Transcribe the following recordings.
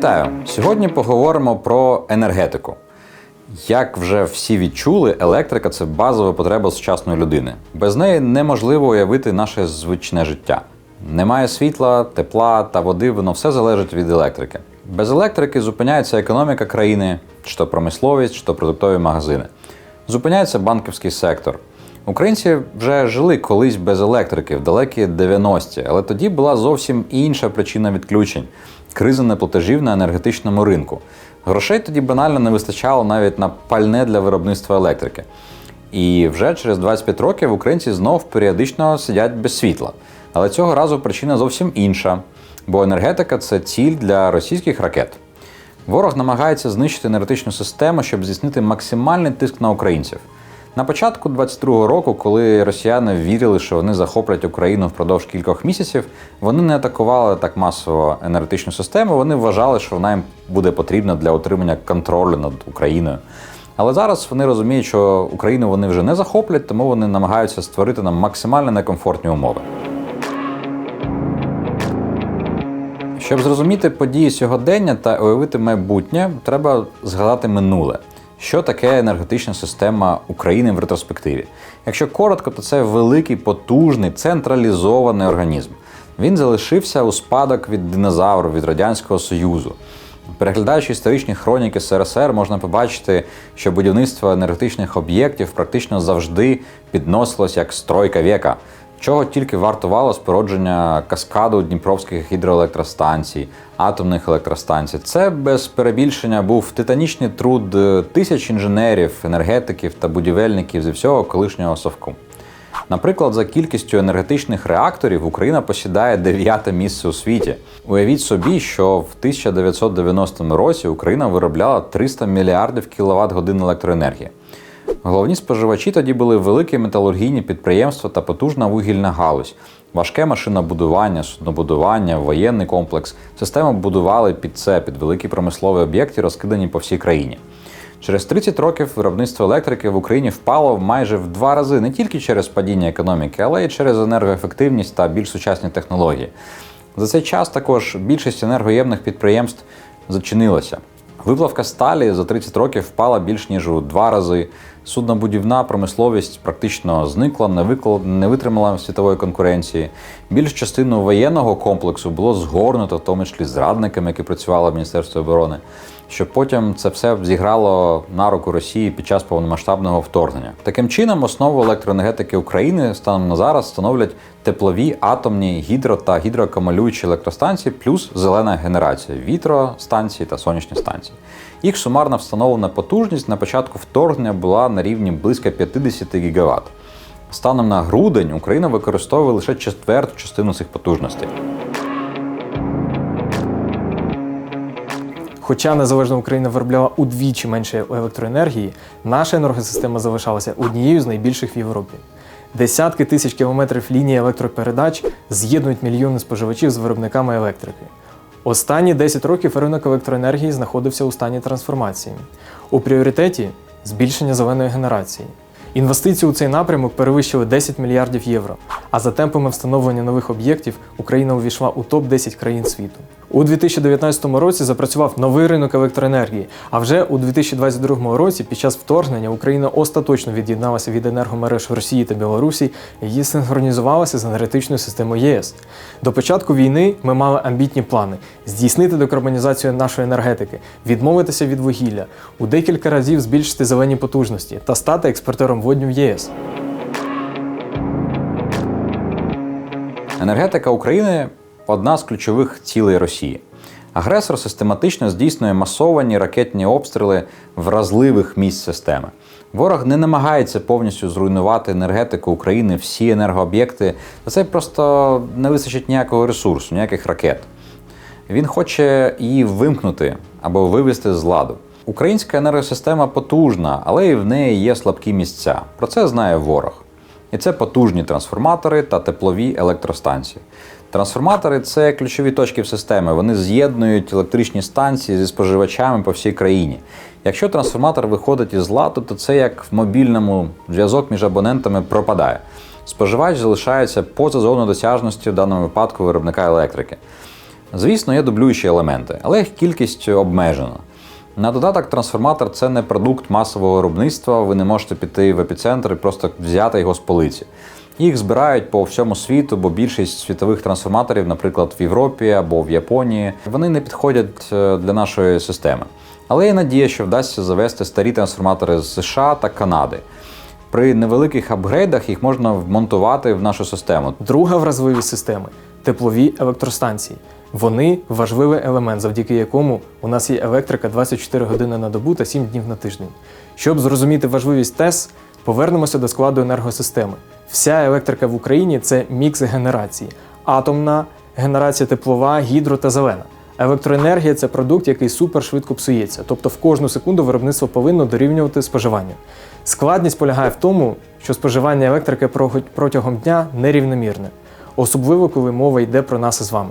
Вітаю! Сьогодні поговоримо про енергетику. Як вже всі відчули, електрика це базова потреба сучасної людини. Без неї неможливо уявити наше звичне життя. Немає світла, тепла та води, воно все залежить від електрики. Без електрики зупиняється економіка країни, чи то промисловість, чи то продуктові магазини. Зупиняється банківський сектор. Українці вже жили колись без електрики в далекі 90-ті, але тоді була зовсім інша причина відключень криза неплатежів на енергетичному ринку. Грошей тоді банально не вистачало навіть на пальне для виробництва електрики. І вже через 25 років українці знов періодично сидять без світла. Але цього разу причина зовсім інша, бо енергетика це ціль для російських ракет. Ворог намагається знищити енергетичну систему, щоб здійснити максимальний тиск на українців. На початку 22-го року, коли росіяни вірили, що вони захоплять Україну впродовж кількох місяців, вони не атакували так масово енергетичну систему. Вони вважали, що вона їм буде потрібна для отримання контролю над Україною. Але зараз вони розуміють, що Україну вони вже не захоплять, тому вони намагаються створити нам максимально некомфортні умови. Щоб зрозуміти події сьогодення та уявити майбутнє, треба згадати минуле. Що таке енергетична система України в ретроспективі? Якщо коротко, то це великий, потужний, централізований організм. Він залишився у спадок від динозаврів, від Радянського Союзу. Переглядаючи історичні хроніки СРСР, можна побачити, що будівництво енергетичних об'єктів практично завжди підносилось як стройка віка чого тільки вартувало спородження каскаду дніпровських гідроелектростанцій, атомних електростанцій. Це без перебільшення був титанічний труд тисяч інженерів, енергетиків та будівельників зі всього колишнього совку. Наприклад, за кількістю енергетичних реакторів Україна посідає дев'яте місце у світі. Уявіть собі, що в 1990 році Україна виробляла 300 мільярдів кіловат годин електроенергії. Головні споживачі тоді були великі металургійні підприємства та потужна вугільна галузь, важке машинобудування, суднобудування, воєнний комплекс. Систему будували під це, під великі промислові об'єкти, розкидані по всій країні. Через 30 років виробництво електрики в Україні впало майже в два рази не тільки через падіння економіки, але й через енергоефективність та більш сучасні технології. За цей час також більшість енергоємних підприємств зачинилася. Виплавка сталі за 30 років впала більш ніж у два рази. Суднобудівна промисловість практично зникла, не виклад, не витримала світової конкуренції. Більш частину воєнного комплексу було згорнуто, в тому числі зрадниками, які працювали в Міністерстві оборони щоб потім це все зіграло на руку Росії під час повномасштабного вторгнення. Таким чином, основу електроенергетики України станом на зараз становлять теплові, атомні, гідро та гідроакумулюючі електростанції, плюс зелена генерація вітростанції та сонячні станції. Їх сумарна встановлена потужність на початку вторгнення була на рівні близько 50 ГВт. Станом на грудень Україна використовує лише четверту частину цих потужностей. Хоча незалежна Україна виробляла удвічі менше електроенергії, наша енергосистема залишалася однією з найбільших в Європі. Десятки тисяч кілометрів лінії електропередач з'єднують мільйони споживачів з виробниками електрики. Останні 10 років ринок електроенергії знаходився у стані трансформації. У пріоритеті збільшення зеленої генерації. Інвестиції у цей напрямок перевищили 10 мільярдів євро. А за темпами встановлення нових об'єктів Україна увійшла у топ 10 країн світу. У 2019 році запрацював новий ринок електроенергії. А вже у 2022 році, під час вторгнення, Україна остаточно від'єдналася від енергомереж Росії та Білорусі і синхронізувалася з енергетичною системою ЄС. До початку війни ми мали амбітні плани здійснити декарбонізацію нашої енергетики, відмовитися від вугілля, у декілька разів збільшити зелені потужності та стати експортером водню в ЄС. Енергетика України одна з ключових цілей Росії. Агресор систематично здійснює масовані ракетні обстріли вразливих місць системи. Ворог не намагається повністю зруйнувати енергетику України, всі енергооб'єкти. Це просто не вистачить ніякого ресурсу, ніяких ракет. Він хоче її вимкнути або вивести з ладу. Українська енергосистема потужна, але і в неї є слабкі місця. Про це знає ворог. І це потужні трансформатори та теплові електростанції. Трансформатори це ключові точки в системі. Вони з'єднують електричні станції зі споживачами по всій країні. Якщо трансформатор виходить із ладу, то це як в мобільному зв'язок між абонентами пропадає. Споживач залишається поза зоною досяжності в даному випадку виробника електрики. Звісно, є дублюючі елементи, але їх кількість обмежена. На додаток, трансформатор це не продукт масового виробництва, ви не можете піти в епіцентр і просто взяти його з полиці. Їх збирають по всьому світу, бо більшість світових трансформаторів, наприклад, в Європі або в Японії, вони не підходять е, для нашої системи. Але є надія, що вдасться завести старі трансформатори з США та Канади. При невеликих апгрейдах їх можна вмонтувати в нашу систему. Друга вразливість системи теплові електростанції. Вони важливий елемент, завдяки якому у нас є електрика 24 години на добу та 7 днів на тиждень. Щоб зрозуміти важливість ТЕС, повернемося до складу енергосистеми. Вся електрика в Україні це мікс генерації: атомна генерація теплова, гідро та зелена. Електроенергія це продукт, який супершвидко псується, тобто в кожну секунду виробництво повинно дорівнювати споживанню. Складність полягає в тому, що споживання електрики протягом дня нерівномірне, особливо коли мова йде про нас із вами.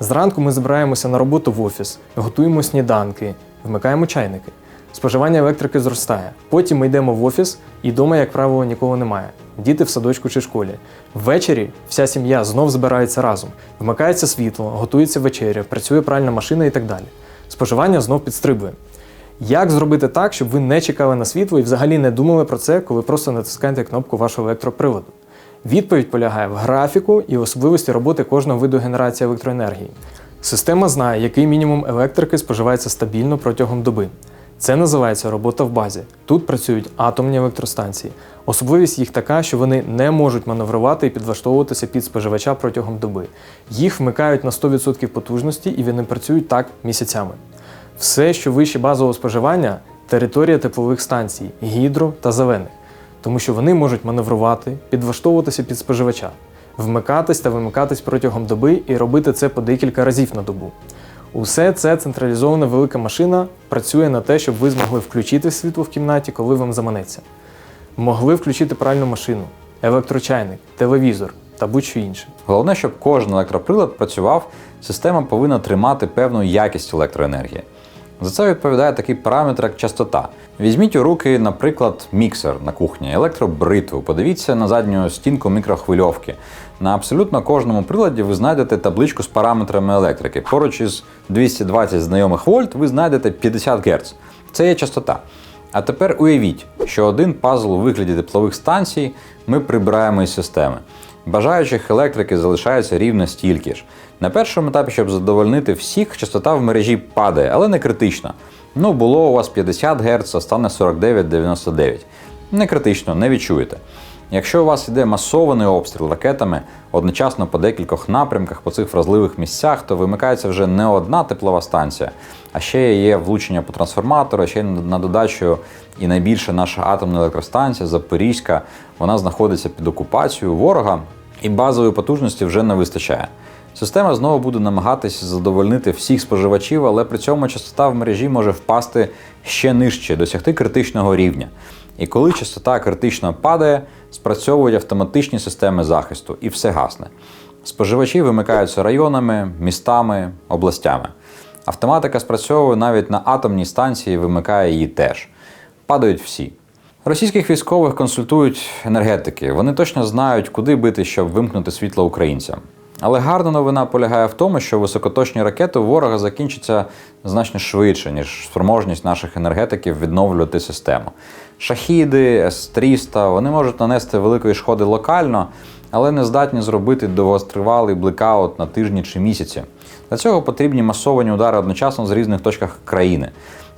Зранку ми збираємося на роботу в офіс, готуємо сніданки, вмикаємо чайники. Споживання електрики зростає. Потім ми йдемо в офіс, і вдома, як правило, нікого немає. Діти в садочку чи школі. Ввечері вся сім'я знов збирається разом, вмикається світло, готується вечеря, працює пральна машина і так далі. Споживання знов підстрибує. Як зробити так, щоб ви не чекали на світло і взагалі не думали про це, коли просто натискаєте кнопку вашого електроприводу? Відповідь полягає в графіку і особливості роботи кожного виду генерації електроенергії. Система знає, який мінімум електрики споживається стабільно протягом доби. Це називається робота в базі. Тут працюють атомні електростанції. Особливість їх така, що вони не можуть маневрувати і підлаштовуватися під споживача протягом доби. Їх вмикають на 100% потужності і вони працюють так місяцями. Все, що вище базового споживання територія теплових станцій, гідро та зелених, тому що вони можуть маневрувати, підлаштовуватися під споживача, вмикатись та вимикатись протягом доби і робити це по декілька разів на добу. Усе це централізована велика машина працює на те, щоб ви змогли включити світло в кімнаті, коли вам заманеться. Могли включити пральну машину, електрочайник, телевізор та будь-що інше. Головне, щоб кожен електроприлад працював, система повинна тримати певну якість електроенергії. За це відповідає такий параметр, як частота. Візьміть у руки, наприклад, міксер на кухні, електробритву. Подивіться на задню стінку мікрохвильовки. На абсолютно кожному приладі ви знайдете табличку з параметрами електрики. Поруч із 220 знайомих вольт ви знайдете 50 Гц. Це є частота. А тепер уявіть, що один пазл у вигляді теплових станцій ми прибираємо із системи. Бажаючих електрики залишається рівно стільки ж. На першому етапі, щоб задовольнити всіх, частота в мережі падає, але не критично. Ну, було у вас 50 Гц, а стане 49-99. Не критично, не відчуєте. Якщо у вас йде масований обстріл ракетами одночасно по декількох напрямках по цих вразливих місцях, то вимикається вже не одна теплова станція, а ще є влучення по трансформатору, ще на додачу і найбільша наша атомна електростанція Запорізька, вона знаходиться під окупацією ворога, і базової потужності вже не вистачає. Система знову буде намагатися задовольнити всіх споживачів, але при цьому частота в мережі може впасти ще нижче, досягти критичного рівня. І коли частота критично падає, спрацьовують автоматичні системи захисту і все гасне. Споживачі вимикаються районами, містами, областями. Автоматика спрацьовує навіть на атомній станції, вимикає її теж. Падають всі. Російських військових консультують енергетики. Вони точно знають, куди бити, щоб вимкнути світло українцям. Але гарна новина полягає в тому, що високоточні ракети ворога закінчаться значно швидше, ніж спроможність наших енергетиків відновлювати систему. Шахіди, С-300, вони можуть нанести великої шкоди локально, але не здатні зробити довготривалий блекаут на тижні чи місяці. Для цього потрібні масовані удари одночасно з різних точках країни.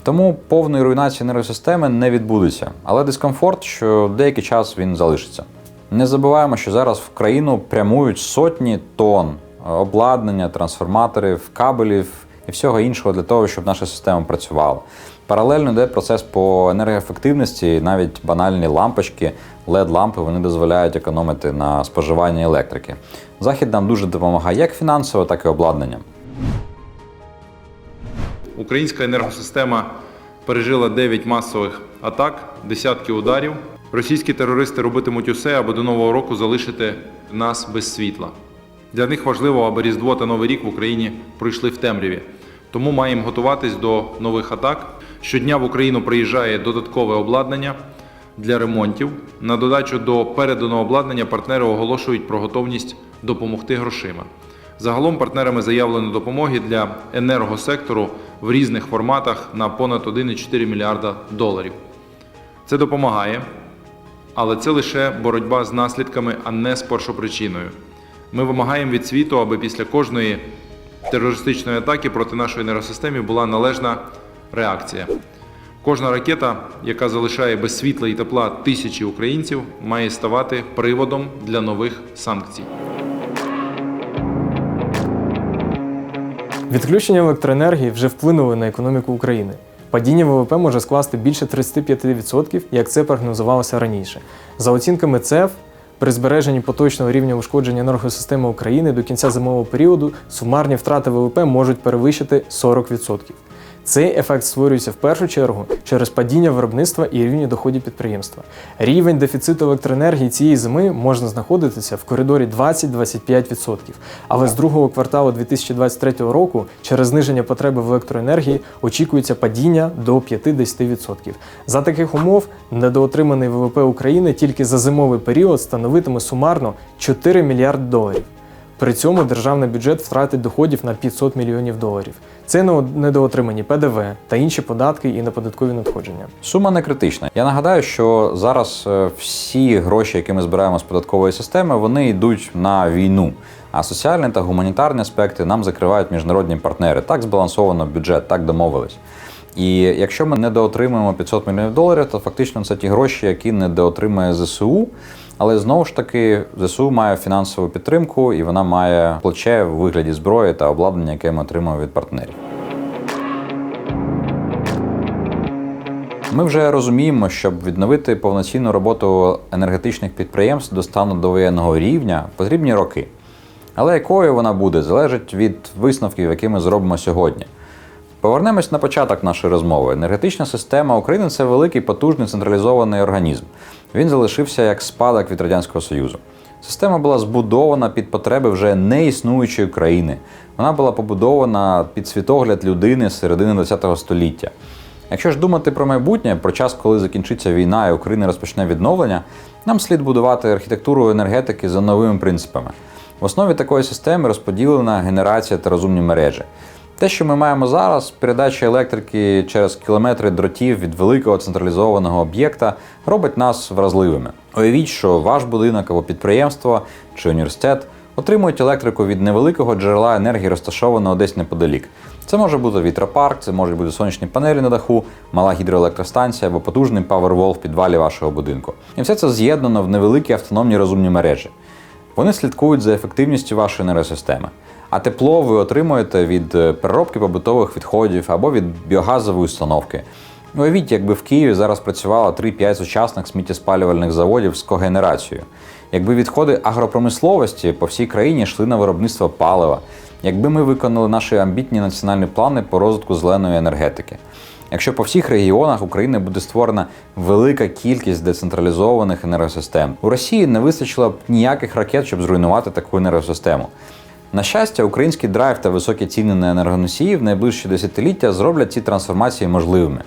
Тому повної руйнації енергосистеми не відбудеться, але дискомфорт, що деякий час він залишиться. Не забуваємо, що зараз в країну прямують сотні тонн обладнання, трансформаторів, кабелів і всього іншого для того, щоб наша система працювала. Паралельно йде процес по енергоефективності, навіть банальні лампочки, LED-лампи вони дозволяють економити на споживанні електрики. Захід нам дуже допомагає як фінансово, так і обладнанням. Українська енергосистема пережила 9 масових атак, десятки ударів. Російські терористи робитимуть усе, аби до нового року залишити нас без світла. Для них важливо, аби Різдво та Новий рік в Україні пройшли в темряві. Тому маємо готуватись до нових атак. Щодня в Україну приїжджає додаткове обладнання для ремонтів. На додачу до переданого обладнання партнери оголошують про готовність допомогти грошима. Загалом партнерами заявлено допомоги для енергосектору в різних форматах на понад 1,4 мільярда доларів. Це допомагає, але це лише боротьба з наслідками, а не з першопричиною. Ми вимагаємо від світу, аби після кожної терористичної атаки проти нашої енергосистеми була належна реакція. Кожна ракета, яка залишає без світла і тепла тисячі українців, має ставати приводом для нових санкцій. Відключення електроенергії вже вплинули на економіку України. Падіння ВВП може скласти більше 35%, як це прогнозувалося раніше. За оцінками ЦЕФ, при збереженні поточного рівня ушкодження енергосистеми України до кінця зимового періоду сумарні втрати ВВП можуть перевищити 40%. Цей ефект створюється в першу чергу через падіння виробництва і рівня доходів підприємства. Рівень дефіциту електроенергії цієї зими можна знаходитися в коридорі 20-25%. Але з другого кварталу 2023 року через зниження потреби в електроенергії очікується падіння до 50%. За таких умов недоотриманий ВВП України тільки за зимовий період становитиме сумарно 4 мільярди доларів. При цьому державний бюджет втратить доходів на 500 мільйонів доларів. Це недоотримані ПДВ та інші податки і неподаткові надходження. Сума не критична. Я нагадаю, що зараз е, всі гроші, які ми збираємо з податкової системи, вони йдуть на війну. А соціальні та гуманітарні аспекти нам закривають міжнародні партнери. Так збалансовано бюджет, так домовились. І якщо ми недоотримуємо 500 мільйонів доларів, то фактично це ті гроші, які недоотримує ЗСУ. Але знову ж таки, ЗСУ має фінансову підтримку і вона має плече в вигляді зброї та обладнання, яке ми отримуємо від партнерів. Ми вже розуміємо, щоб відновити повноцінну роботу енергетичних підприємств до стану довоєнного рівня, потрібні роки. Але якою вона буде, залежить від висновків, які ми зробимо сьогодні. Повернемось на початок нашої розмови. Енергетична система України це великий потужний централізований організм. Він залишився як спадок від Радянського Союзу. Система була збудована під потреби вже неіснуючої країни. Вона була побудована під світогляд людини з середини ХХ століття. Якщо ж думати про майбутнє, про час, коли закінчиться війна і Україна розпочне відновлення, нам слід будувати архітектуру енергетики за новими принципами. В основі такої системи розподілена генерація та розумні мережі. Те, що ми маємо зараз, передача електрики через кілометри дротів від великого централізованого об'єкта, робить нас вразливими. Уявіть, що ваш будинок або підприємство чи університет отримують електрику від невеликого джерела енергії, розташованого десь неподалік. Це може бути вітропарк, це можуть бути сонячні панелі на даху, мала гідроелектростанція або потужний павервол в підвалі вашого будинку. І все це з'єднано в невеликі автономні розумні мережі. Вони слідкують за ефективністю вашої енергосистеми. А тепло ви отримуєте від е, переробки побутових відходів або від біогазової установки. Уявіть, якби в Києві зараз працювало 3-5 сучасних сміттєспалювальних заводів з когенерацією. Якби відходи агропромисловості по всій країні йшли на виробництво палива, якби ми виконали наші амбітні національні плани по розвитку зеленої енергетики. Якщо по всіх регіонах України буде створена велика кількість децентралізованих енергосистем, у Росії не вистачило б ніяких ракет, щоб зруйнувати таку енергосистему. На щастя, український драйв та високі ціни на енергоносії в найближчі десятиліття зроблять ці трансформації можливими.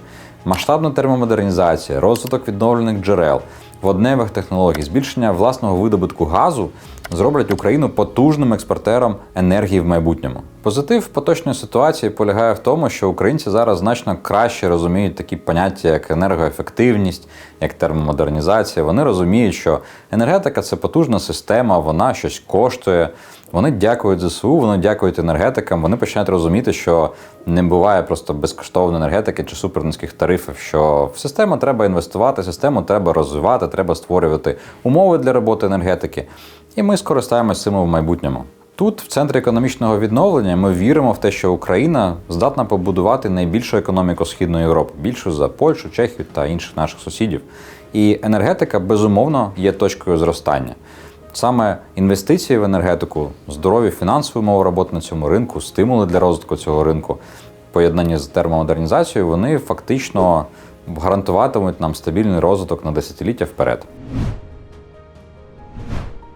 Масштабна термомодернізація, розвиток відновлених джерел, водневих технологій, збільшення власного видобутку газу зроблять Україну потужним експортером енергії в майбутньому. Позитив поточної ситуації полягає в тому, що українці зараз значно краще розуміють такі поняття, як енергоефективність, як термомодернізація. Вони розуміють, що енергетика це потужна система, вона щось коштує. Вони дякують ЗСУ, вони дякують енергетикам. Вони починають розуміти, що не буває просто безкоштовної енергетики чи супернизьких тарифів. Що в систему треба інвестувати, систему треба розвивати, треба створювати умови для роботи енергетики. І ми скористаємось цим в майбутньому. Тут, в центрі економічного відновлення, ми віримо в те, що Україна здатна побудувати найбільшу економіку Східної Європи, більшу за Польщу, Чехію та інших наших сусідів. І енергетика безумовно є точкою зростання. Саме інвестиції в енергетику, здорові фінансові умови роботи на цьому ринку, стимули для розвитку цього ринку, поєднані з термомодернізацією, вони фактично гарантуватимуть нам стабільний розвиток на десятиліття вперед.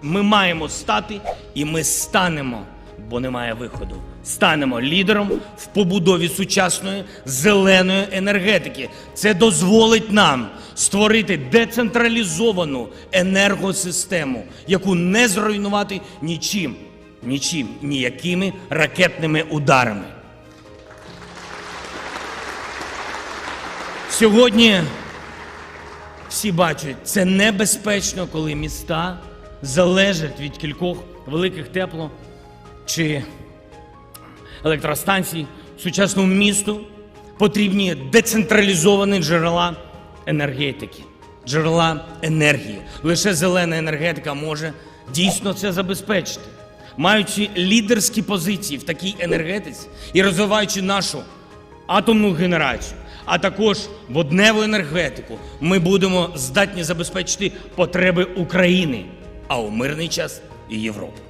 Ми маємо стати, і ми станемо, бо немає виходу. Станемо лідером в побудові сучасної зеленої енергетики. Це дозволить нам створити децентралізовану енергосистему, яку не зруйнувати нічим. Нічим, ніякими ракетними ударами. Сьогодні всі бачать, це небезпечно, коли міста залежать від кількох великих тепло чи електростанцій. Сучасному місту потрібні децентралізовані джерела енергетики, джерела енергії. Лише зелена енергетика може дійсно це забезпечити. Маючи лідерські позиції в такій енергетиці і розвиваючи нашу атомну генерацію, а також водневу енергетику, ми будемо здатні забезпечити потреби України, а у мирний час і Європи.